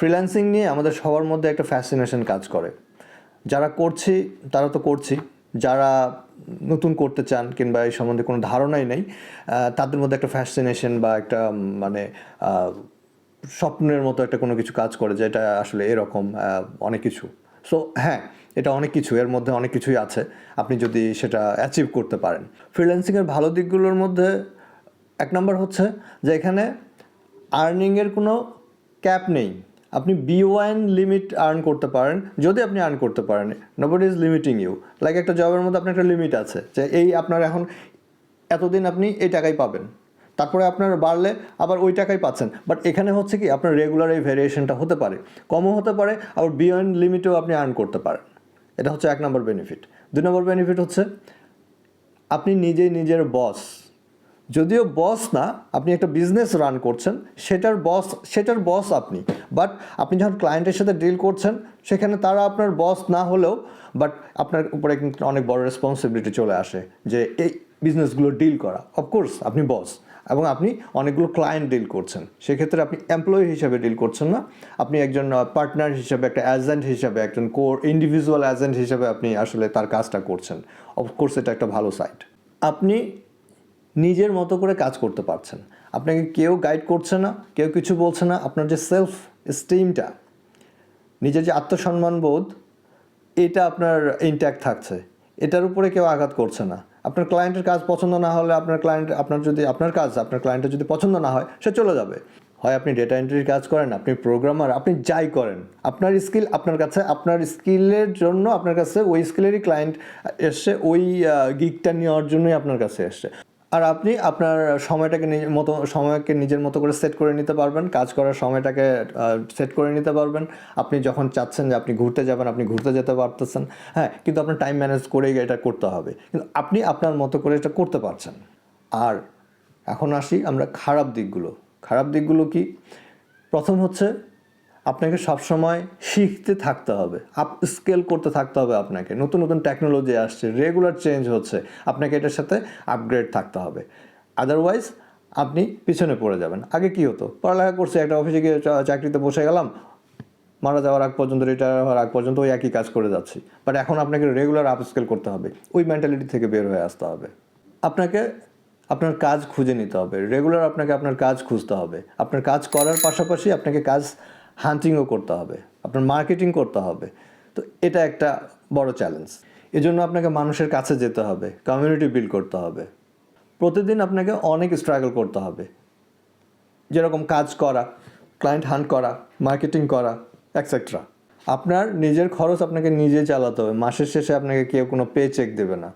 Freelancing নিয়ে আমাদের সবার মধ্যে একটা ফ্যাসিনেশন কাজ করে। যারা করছি, তারা তো করছি। যারা নতুন করতে চান কিংবা এই সম্বন্ধে কোনো ধারণাই নেই তাদের মধ্যে একটা ফ্যাসিনেশন বা একটা মানে স্বপ্নের মতো একটা কোনো কিছু কাজ করে যেটা আসলে এরকম অনেক কিছু। সো হ্যাঁ এটা অনেক কিছু, এর মধ্যে অনেক কিছুই আছে। আপনি যদি সেটা অ্যাচিভ করতে পারেন। ফ্রিল্যান্সিংয়ের ভালো দিকগুলোর মধ্যে এক নম্বর হচ্ছে যে এখানে আর্নিংয়ের কোনো ক্যাপ নেই। আপনি বি ওয়ান লিমিট আর্ন করতে পারেন, যদি আপনি আর্ন করতে পারেন। Nobody is limiting you like একটা জবের মধ্যে আপনার একটা লিমিট আছে, যে এই আপনার এখন এতদিন আপনি এই টাকাই পাবেন। তারপরে আপনার বাড়লে আবার ওই টাকাই পাচ্ছেন। বাট এখানে হচ্ছে কি, আপনার রেগুলার এই ভেরিয়েশনটা হতে পারে। কমও হতে পারে, আবার বিয়ন্ড লিমিটেও আপনি আর্ন করতে পারেন। এটা হচ্ছে এক নম্বর বেনিফিট দুই নম্বর বেনিফিট হচ্ছে, আপনি নিজেই নিজের বস যদিও বস না, আপনি একটা বিজনেস রান করছেন, সেটার বস সেটার বস আপনি। বাট আপনি যখন ক্লায়েন্টের সাথে ডিল করছেন, সেখানে তারা আপনার বস না হলেও বাট আপনার উপরে কিন্তু অনেক বড় রেসপন্সিবিলিটি চলে আসে যে এই বিজনেসগুলো ডিল করা। অফকোর্স আপনি বস এবং আপনি অনেকগুলো ক্লায়েন্ট ডিল করছেন। সেক্ষেত্রে আপনি এমপ্লয়ি হিসাবে ডিল করছেন না। আপনি একজন পার্টনার হিসাবে, একটা অ্যাজেন্ট হিসাবে, একজন কোর ইন্ডিভিজুয়াল এজেন্ট হিসাবে আপনি আসলে তার কাজটা করছেন। অফকোর্স এটা একটা ভালো সাইট আপনি নিজের মতো করে কাজ করতে পারছেন। আপনাকে কেউ গাইড করছে না, কেউ কিছু বলছে না, আপনার যে সেলফ স্টিমটা নিজের যে আত্মসম্মান বোধ, এটা আপনার ইনট্যাক্ট থাকছে। এটার উপরে কেউ আঘাত করছে না। আপনার ক্লায়েন্টের কাজ পছন্দ না হলে আপনার ক্লায়েন্ট আপনার যদি, আপনার কাজ, আপনার ক্লায়েন্টের যদি পছন্দ না হয়, সে চলে যাবে। হয় আপনি ডেটা এন্ট্রির কাজ করেন, আপনি প্রোগ্রামার আপনি যাই করেন, আপনার স্কিল আপনার কাছে, আপনার স্কিলের জন্য আপনার কাছে, ওই স্কিলেরই ক্লায়েন্ট এসছে, ওই গিকটা নেওয়ার জন্যই আপনার কাছে এসছে। আর আপনি আপনার সময়টাকে নিজের মতো, সময়কে নিজের মতো করে সেট করে নিতে পারবেন। কাজ করার সময়টাকে সেট করে নিতে পারবেন। আপনি যখন চাচ্ছেন যে আপনি ঘুরতে যাবেন, আপনি ঘুরতে যেতে পারতেছেন হ্যাঁ কিন্তু আপনার টাইম ম্যানেজ করেই এটা করতে হবে। কিন্তু আপনি আপনার মতো করে এটা করতে পারছেন। আর এখন আসি আমরা খারাপ দিকগুলো। খারাপ দিকগুলো কি? প্রথম হচ্ছে আপনাকে সবসময় শিখতে থাকতে হবে, আপ স্কেল করতে থাকতে হবে আপনাকে। নতুন নতুন টেকনোলজি আসছে রেগুলার চেঞ্জ হচ্ছে, আপনাকে এটার সাথে আপগ্রেড থাকতে হবে। আদারওয়াইজ আপনি পিছনে পড়ে যাবেন। আগে কি হতো? পড়ালেখা করছে, একটা অফিসে গিয়ে চাকরিতে বসে গেলাম, মারা যাওয়ার আগ পর্যন্ত রিটায়ার হওয়ার আগ পর্যন্ত ওই একই কাজ করে যাচ্ছি। বাট এখন আপনাকে রেগুলার আপ স্কেল করতে হবে, ওই মেন্টালিটি থেকে বের হয়ে আসতে হবে। আপনাকে আপনার কাজ খুঁজে নিতে হবে রেগুলার আপনাকে আপনার কাজ খুঁজতে হবে। আপনার কাজ করার পাশাপাশি আপনাকে কাজ হান্টিংও করতে হবে, আপনার মার্কেটিং করতে হবে। তো এটা একটা বড় চ্যালেঞ্জ এজন্য আপনাকে মানুষের কাছে যেতে হবে কমিউনিটি বিল্ড করতে হবে। প্রতিদিন আপনাকে অনেক স্ট্রাগল করতে হবে। যেরকম কাজ করা ক্লায়েন্ট হান্ট করা মার্কেটিং করা অ্যাকসেট্রা আপনার নিজের খরচ আপনাকে নিজে চালাতে হবে। মাসের শেষে আপনাকে কেউ কোনো পে চেক দেবে না।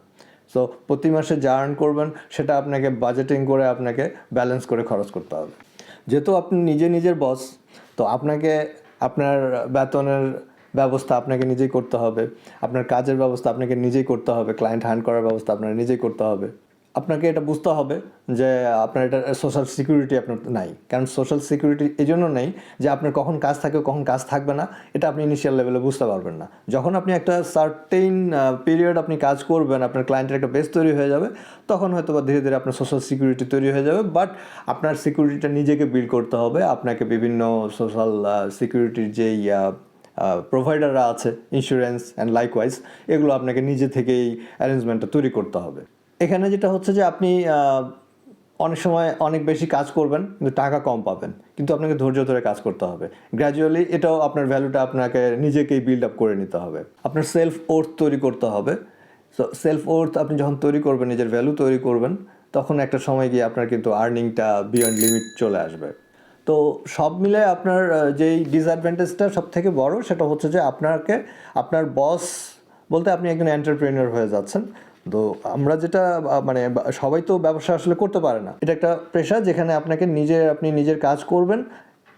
সো প্রতি মাসে যা আর্ন করবেন, সেটা আপনাকে বাজেটিং করে আপনাকে ব্যালেন্স করে খরচ করতে হবে। যেহেতু আপনি নিজে নিজের বস তো আপনাকে, আপনার বেতনের ব্যবস্থা আপনাকে নিজেই করতে হবে। আপনার কাজের ব্যবস্থা আপনাকে নিজেই করতে হবে। ক্লায়েন্ট হ্যান্ড করার ব্যবস্থা আপনার নিজেই করতে হবে। আপনাকে এটা বুঝতে হবে যে আপনার এটা সোশ্যাল সিকিউরিটি আপনার নাই। কারণ সোশ্যাল সিকিউরিটি এই জন্য নেই যে আপনার কখন কাজ থাকবে কখন কাজ থাকবে না, এটা আপনি ইনিশিয়াল লেভেলে বুঝতে পারবেন না। যখন আপনি একটা সার্টেইন পিরিয়ড আপনি কাজ করবেন, আপনার ক্লায়েন্টের একটা বেস তৈরি হয়ে যাবে, তখন হয়তো বা ধীরে ধীরে আপনার সোশ্যাল সিকিউরিটি তৈরি হয়ে যাবে বাট আপনার সিকিউরিটিটা নিজেকে বিল্ড করতে হবে, আপনাকে বিভিন্ন সোশ্যাল সিকিউরিটির যেই প্রোভাইডাররা আছে ইন্স্যুরেন্স অ্যান্ড লাইকওয়াইজ এগুলো আপনাকে নিজে থেকেই অ্যারেঞ্জমেন্টটা তৈরি করতে হবে। এখানে যেটা হচ্ছে যে আপনি অনেক সময় অনেক বেশি কাজ করবেন, কিন্তু টাকা কম পাবেন। কিন্তু আপনাকে ধৈর্য ধরে কাজ করতে হবে। গ্র্যাজুয়ালি এটাও আপনার ভ্যালুটা আপনাকে নিজেকেই বিল্ড আপ করে নিতে হবে। আপনার সেলফ ওর্থ তৈরি করতে হবে। সো সেলফ ওর্থ আপনি যখন তৈরি করবেন, নিজের ভ্যালু তৈরি করবেন, তখন একটা সময় গিয়ে আপনার কিন্তু আর্নিংটা বিয়ন্ড লিমিট চলে আসবে। তো সব মিলে আপনার যেই ডিসঅ্যাডভান্টেজটা সব থেকে বড়, সেটা হচ্ছে যে আপনাকে, আপনার বস বলতে আপনি একজন এন্টারপ্রেনিয়র হয়ে যাচ্ছেন। তো আমরা যেটা মানে সবাই তো ব্যবসা আসলে করতে পারে না। এটা একটা পেশা যেখানে আপনাকে নিজে, আপনি নিজের কাজ করবেন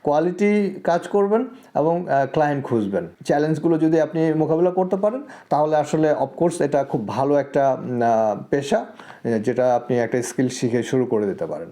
কোয়ালিটি কাজ করবেন এবং ক্লায়েন্ট খুঁজবেন। চ্যালেঞ্জগুলো যদি আপনি মোকাবিলা করতে পারেন, তাহলে আসলে অফকোর্স এটা খুব ভালো একটা পেশা, যেটা আপনি একটা স্কিল শিখে শুরু করে দিতে পারেন।